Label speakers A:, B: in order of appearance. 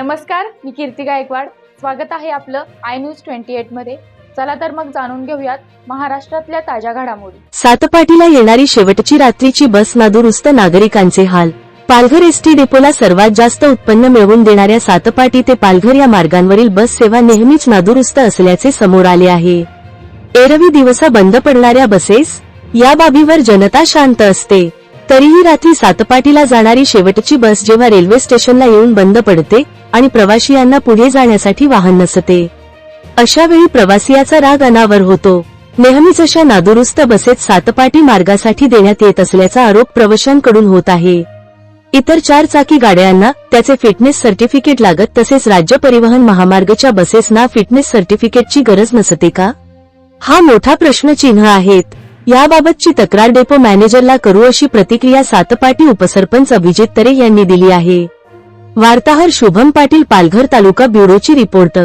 A: नमस्कार मी कीर्ती गायकवाड. स्वागत आहे आपलं आय न्यूज ट्वेंटी एटमध्ये. चला तर मग जाणून घेऊयात महाराष्ट्रातल्या ताज्या घडामोडी.
B: सातपाटीला येणारी शेवटची रात्रीची बस नादुरुस्त नागरिकांचे हाल. पालघर एसटी डेपोला सर्वात जास्त उत्पन्न मिळवून देणाऱ्या सातपाटी ते पालघर या मार्गांवरील बस सेवा नेहमीच नादुरुस्त असल्याचे समोर आले आहे. एरवी दिवसा बंद पडणाऱ्या बसेस या बाबीवर जनता शांत असते. तरीही रात्री सातपाटीला जाणारी शेवटची बस जेव्हा रेल्वे स्टेशनला येऊन बंद पडते आणि प्रवाशियांना पुढे जाण्यासाठी वाहन नसते. अशा वेळी प्रवासियाचा राग अनावर होतो. नेहमीच अशा नादुरुस्त बसेत सातपाटी मार्गासाठी देण्यात येत असल्याचा आरोप प्रवाशांकडून होत आहे. इतर चार चाकी गाड्यांना त्याचे फिटनेस सर्टिफिकेट लागत तसेच राज्य परिवहन महामार्गच्या बसेसना फिटनेस सर्टिफिकेटची गरज नसते का? हा मोठा प्रश्नचिन्ह आहेत. याबाबतची तक्रार डेपो मॅनेजरला करू अशी प्रतिक्रिया सातपाटी उपसरपंच अभिजित तरे यांनी दिली आहे. वार्ताहर शुभम पाटील पालघर तालुका ब्युरोची रिपोर्ट.